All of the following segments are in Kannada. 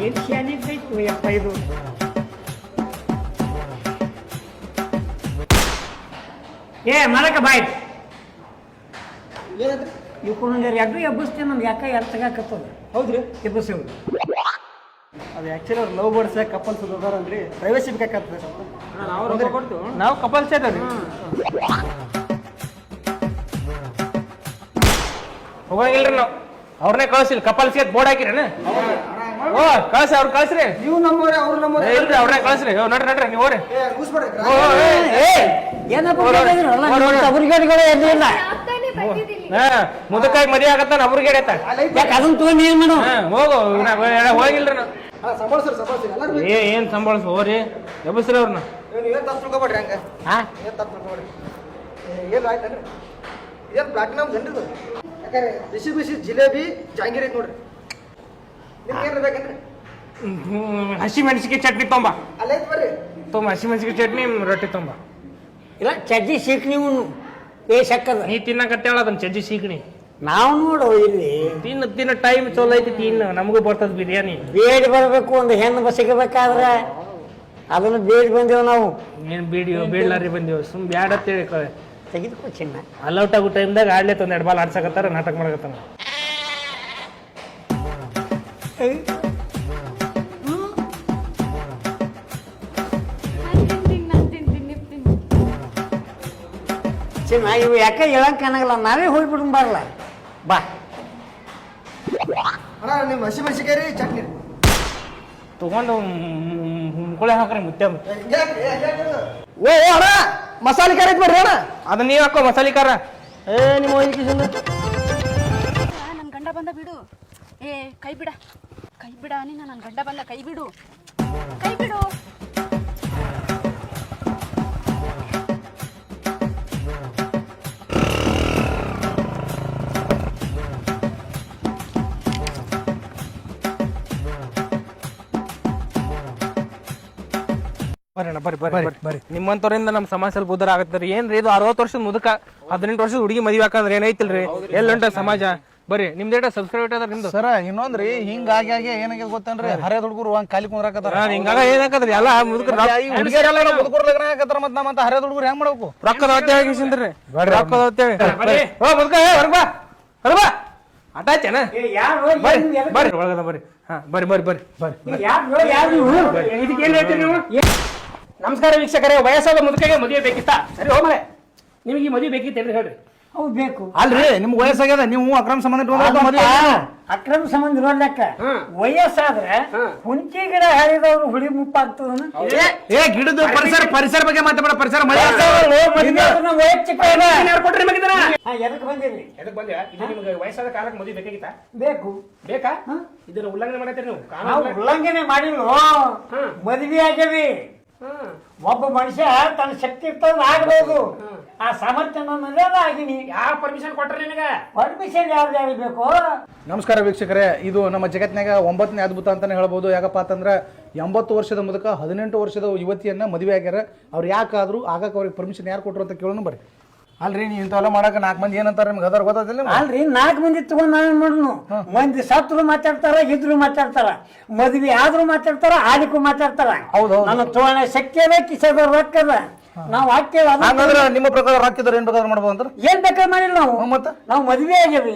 ಏನ್ ಬೇಕು ಯಪ್ಪ ಇದು ಏ ಮಲಕ ಬಾಯ್ ಇವ್ಕೊಂಡ್ರೆ ಎರಡು ಎಬ್ಬಸ್ತೀನಿ ನಮ್ಗೆ ಯಾಕೆ ಯಾರು ತಗಾಕತ್ತದ ಹೌದ್ರಿ ಎಬ್ಬಸಿ ಅದು ಆ್ಯಕ್ಚುಲಿ ಅವ್ರು ಲವ್ ಬರ್ಡ್ಸ್ ಕಪಲ್ಸ್ ಅದಾರಲ್ರಿ ಪ್ರೈವಸಿ ಬೇಕಾಗ್ತದೆ ಸ್ವಲ್ಪ ನಾವು ಕಪಲ್ಸ್ ಇದ್ದೀವಿ ಹೋಗಂಗಿಲ್ರಿ ನಾವು ಅವ್ರನ್ನೇ ಕಳಿಸಿಲ್ಲ ಕಪಲ್ಸ್ ಅಂತ ಬೋರ್ಡ್ ಹಾಕಿರೇನ ಓ ಕಳ್ಸಿ ಅವ್ರು ಕಳ್ಸ್ರಿ. ನೀವು ನಮ್ಮವ್ರೆ ಅವ್ರು ನಮ್ಮವ್ರೆ ಏ, ಇಲ್ರಿ ಅವ್ರನ್ನೇ ಕಳ್ಸ್ರಿ. ಓ ನಡ್ರಿ ನಡ್ರಿ ನೀವು ಹೋಗ್ರಿ. ಏ ಕೂಸ್ಬೇಡ್ರಿ. ಓ, ಓ, ಏ, ಏ. ಏನಪ್ಪ. ಅವರಿಗೇಡುಗಳು ಎದ್ದಿಲ್ಲ ಆಗ್ತಾನೆ ಬಂದಿದ್ದೀನಿ. ಹಾ ಮುದಕಾಯಿ ಮದುವೆ ಆಗತ್ತಾನ ಅವ್ರಿಗೆ ಎಡತ್ತ ಯಾಕೆ ಅದನ್ನ ತಗೊಂಡು ಏನ್ ಮಾಡು ಹಾ ಹೋಗು ನಾ- ನಾ ಹೋಗಿಲ್ರಿ ನಾವು ಹಾಂ ಸಂಭಾಳಿಸ್ರಿ ಸಂಭಾಳಿಸ್ರಿ. ಎಲ್ಲರೂ ಏ ಏನ್ ಸಂಬಳಸ್ ಹೋಗ್ರಿ. ಎಬ್ಬಸ್ರಿ ಅವ್ರನ್ನ. ಏನ್ ಏನು ತಪ್ಪು ತಿಳ್ಕೊಬೇಡ್ರಿ ಹಂಗೆ? ಹಾ ಏನು ತಪ್ಪು ತಿಳ್ಕೊಬೇಡ್ರಿ? ಏನು ಆಯ್ತನ್ರಿ? ಏನು ಏನ್ರಿ ಇದು? ಯಾಕಂದ್ರೆ ಬಿಸಿ ಬಿಸಿ ಜಿಲೇಬಿ ಜಾಂಗೀರಿ ಐತೆ ನೋಡ್ರಿ. ನಿಮ್ಗೆ ಹಸಿ ಮೆಣಸಿಗೆ ಚಟ್ನಿ ತೊಂಬ. ಅಲ್ಲೇ ಐತೆ ಬರ್ರಿ. ತೊಂಬ ಹಸಿ ಮೆಣಸಿಗೆ ಚಟ್ನಿ ರೊಟ್ಟಿ ತೊಂಬ. ಇಲ್ಲ ಚಜ್ಜಿ ಸಿಕ್ ಉಣ್ಣು. ಏ ಸಕ್ಕದ. ನೀ ತಿನ್ನಕತ್ತೇಳ ಅದನ್ನ ಚಜ್ಜಿ ಸೀಕಣಿ ನಾವು ನೋಡು ಇಲ್ಲಿ. ತಿನ್ನ ತಿನ್ನ ಟೈಮ್ ಚಲೋ ಐತಿ ತಿನ್ನು. ನಮಗೂ ಬರ್ತದ ಬಿರಿಯಾನಿ. ಬೇಡಿ ಬರಬೇಕು ಒಂದು ಹೆಣ್ಣು ಸಿಗಬೇಕಾದ್ರೆ ಅದನ್ನು ಬೇಡಿ ಬಂದೇವು ನಾವು. ಏನು ಬೀಡಿಯೋ ಬೇಡಲಾರಿ ಬಂದೇವು. ಸುಮ್ ಬ್ಯಾಡ ಅಂತೇಳಿ ತೆಗೆದುಕೋ ಚಿನ್ನ. ಅಲ್ಲೌಟ್ ಆಗೋ ಟೈಮ್ದಾಗ ಆಡ್ಲೇತ ಒಂದ್ ಎರಡು ಬಾಲ್ ಆಡ್ಸಕತ್ತಾರ ನಾಟಕ ಮಾಡಕತ್ತಾನ ಚಿನ್ನ ಇವು ಯಾಕೆ ಹೇಳಕ್ ಅನ್ನಂಗಿಲ್ಲ ನಾವೇ ಹೋಗ್ಬಿಡು ಬರಲ್ಲ ಬಾ. ಅಣ್ಣ ನಿಮ್ಮ ಹಸಿ ಮೆಣಸಿಕಾಯಿ ಚಟ್ನಿ. ತಗೊಂಡು ಮುಕ್ಕಳೆ ಹಾಕ್ರಿ ಇದು? ಓ ಓ ಅಣ್ಣ ಮಸಾಲೆ ಖಾರ ಐತೆ ಬರ್ರಿ ಅಣ್ಣ. ಅದನ್ನ ನೀವ್ ಹಾಕೋ ಮಸಾಲೆ ಖಾರ. ಏ ನಿಮ್ಮ ಹೋಗಿ ನನ್ ಗಂಡ ಬಂದ ಬಿಡು. ಏ ಕೈ ಬಿಡ. ಕೈ ಬಿಡ ನೀನು ನನ್ನ ಗಂಡ ಬಂದ ಕೈ ಬಿಡು ಕೈ ಬಿಡು ಬರ್ರಿ ಬರ್ರಿ ಬರ್ರಿ. ಬರ್ರಿ. ಬರ್ರಿ ನಿಮ್ಮಂತವ್ರಿಂದ ನಮ್ಮ ಸಮಾಜ ಸ್ವಲ್ಪ ಉದ್ದಾರ ಆಗತ್ತರಿ ಏನ್ರಿ ಇದು ಅರವತ್ತು ವರ್ಷದ ಮುದಕ ಹದಿನೆಂಟು ವರ್ಷದ ಹುಡುಗಿ ಮದುವೆ ಹಾಕಂದ್ರೆ ಏನೈತಿಲ್ರಿ ಎಲ್ಲುಂಟ ಸಮಾಜ? ಬರ್ರಿ ನಿಮ್ದೇಟ ಸಬ್ಸ್ಕ್ರೈಬ್ ಅದ ನಿಮ್ದು? ಸರ ಇನ್ನೊಂದ್ರಿ ಹಿಂಗಾಗಿ ಆಗಿ ಏನಾಗ್ಯದ ಗೊತ್ತೇನ್ರಿ? ಹರಿಯದ ಹುಡುಗರು ಹಂಗ್ ಕಾಲಿ ಕುಂದ್ರಾಕತ್ತಾರ ಹಾ, ಹಿಂಗಾಗ ಏನಾಕದ್ರಿ ಎಲ್ಲ ಮುದುಕರು ಹುಡುಗಿಯರೆಲ್ಲ ಮುದುಕರು ಲಗ್ನ ಹಾಕತ್ತಾರ ಮತ್ ನಮ್ಮಂತ ಹರಿಯದ ಹುಡುಗರು ಹೆಂಗ್ ಮಾಡ್ಬೇಕು? ರೊಕ್ಕದ ಹೊತ್ತೆ ಆಗಿಸಿಂದ್ರಿ. ರೊಕ್ಕದ ಹೊತ್ತೆ ಬರ್ರಿ ಓ ಮುದುಕ ಏ, ಹೊರಗ್ ಬಾ. ಹೊರಗ್ ಬಾ. ಆಟ ಆಯ್ತೇನ? ಬರ್ರಿ ಬರ್ರಿ. ಒಳಗದ ಬರ್ರಿ. ಹಾ ಬರ್ರಿ ಬರ್ರಿ ಬರ್ರಿ. ಬರ್ರಿ. ಇದಕ್ಕೆ ಏನ್ ಹೇಳ್ತೀರಿ ನೀವು? ನಮಸ್ಕಾರ ವೀಕ್ಷಕರೇ ವಯಸ್ಸಾದ ಮುದುಕಗೆ ಮದುವೆ ಬೇಕಿತ್ತಾ? ಸರಿ ಹೋಮಲೆ ನಿಮಗೆ ಈ ಮದುವೆ ಬೇಕಿತ್ತೇನ್ರಿ ಹೇಳ್ರಿ. ಅವು ಬೇಕು. ಅಲ್ರಿ ನಿಮ್ ವಯಸ್ಸಾಗ್ಯದ? ನೀವು ಅಕ್ರಮ ಸಂಬಂಧ ಇಟ್ಕೊಂಡ್ರೆ ಮದ್ವೆ ಅಕ್ರಮ ಸಂಬಂಧ ನೋಡ್ಲಕ್ಕ ವಯಸ್ಸಾದ್ರೆ ಹುಂಚಿ ಗಿಡ ಹರಿದವ್ರು ಹುಳಿ ಮುಪ್ಪಾಗ್ತದನ? ಏ ಗಿಡದ ಪರಿಸರ ಪರಿಸರ ಬಗ್ಗೆ ಮಾತಾಡ ಪರಿಸರ ಮಳೆ ವೈಯಕ್ತಿಕ ಕೊಟ್ರಿ ನಿಮಗೆ ಇದನ್ನ? ಹಾ, ಎದಕ್ ಬಂದಿರಿ? ಎದಕ್ ಬಂದ್ಯಾ ಇದು ನಿಮ್ಗೆ ವಯಸ್ಸಾದ ಕಾಲಕ್ಕೆ ಮದುವೆ ಬೇಕಾಗಿತ್ತಾ? ಬೇಕು. ಬೇಕಾ? ಇದನ್ನ ಉಲ್ಲಂಘನೆ ಮಾಡತ್ತೀರಿ ನೀವು? ನಾವು ಕಾನೂನು ಉಲ್ಲಂಘನೆ ಮಾಡಿಲ್ಲ ಮದ್ವೆ ಆಗ್ಯವಿ. ಒಬ್ಬ ಮನುಷ್ಯ ತನ್ನ ಶಕ್ತಿ ಇರ್ತದ ಆಗ್ಬೋದು. ಆ ಸಾಮರ್ಥ್ಯ ನನ್ನಲ್ಲಿ ಆಗಿನಿ ಯಾವ ಪರ್ಮಿಷನ್ ಕೊಟ್ಟರೆ ನಿನಗ. ಪರ್ಮಿಷನ್ ಯಾರ್ದು ನಮಸ್ಕಾರ ವೀಕ್ಷಕರೇ ಇದು ನಮ್ಮ ಜಗತ್ನಾಗ ಒಂಬತ್ತನೇ ಅದ್ಭುತ ಅಂತಾನೆ ಹೇಳ್ಬೋದು. ಯಾಕಪ್ಪ ಅಂತಂದ್ರೆ ಎಂಬತ್ತು ವರ್ಷದ ಮುದಕ ಹದಿನೆಂಟು ವರ್ಷದ ಯುವತಿಯನ್ನ ಮದುವೆ ಆಗ್ಯಾರ. ಅವ್ರು ಯಾಕಾದ್ರೂ ಆಗಕ್ಕೆ ಅವ್ರಿಗೆ ಪರ್ಮಿಷನ್ ಯಾರು ಕೊಟ್ಟರು ಅಂತ ಕೇಳೋಣ ಬರ್ರಿ. ಅಲ್ರಿ ನೀವು ಇಂಥವೆಲ್ಲ ಮಾಡಕ್ಕೆ ನಾಲ್ಕು ಮಂದಿ ಏನಂತಾರೆ ನಿಮ್ಗೆ ಅದರ ಗೊತ್ತಾದಿಲ್ಲ? ಅಲ್ರಿ ನಾಲ್ಕು ಮಂದಿ ತಗೊಂಡ್ ನಾನು ಮಾಡುನು ಮಂದಿ ಸತ್ರು ಮಾತಾಡ್ತಾರ ಇದ್ರು ಮಾತಾಡ್ತಾರ. ಮದ್ವಿ ಆದ್ರೂ ಮಾತಾಡ್ತಾರ ಆಲಿಕ್ಕೂ ಮಾತಾಡ್ತಾರ. ಹೌದು ಹೌದ್. ನನ್ನ ತೋಣ ಶಕ್ತಿ ಅದ ಕಿಸದ ರೊಕ್ಕದ. ನಾವು ಹಾಕ್ತೇವೆ ಹಂಗಂದ್ರೆ ನಿಮ್ಮ ಪ್ರಕಾರ ಹಾಕಿದ್ರೆ ಏನ್ ಬೇಕಾದ್ರೆ ಮಾಡ್ಬೋದು ಅಂದ್ರೆ ಏನ್ ಬೇಕಾದ್ರೆ ಮಾಡಿಲ್ಲ ನಾವು. ಹ್ಮ್, ಮತ್ತೆ? ನಾವು ಮದ್ವೆ ಮದುವೆ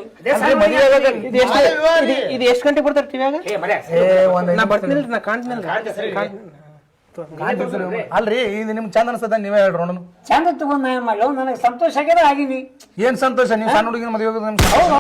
ಇದು ಎಷ್ಟು ಇದು- ಇದು ಎಷ್ಟು ಗಂಟೆ ಬರ್ತಾರೆ ಟಿವ್ಯಾಗ ಏ, ಒಂದ್ ನಾ ಬರ್ತೀನಿ ನಾ ಕಾಣ್ತೀನಿ ಅಲ್ರಿ ಇದು ನಿಮ್ ಚಂದ ಅನ್ಸದ ನೀವೇ ಹೇಳ್ರಿ ನೋಡೋಣ. ಚಂದ ತಗೊಂಡ್ ನಾ ಏನ್ ಮಾಡ್ಲೋ? ನನಗೆ ಸಂತೋಷ ಆಗ್ಯದ ಆಗಿವಿ ಏನ್ ಸಂತೋಷ? ನೀವು ಸಣ್ಣ ಹುಡುಗಿನ ಮದುವೆ ನಿಮ್ಗೆ ಹೌದು.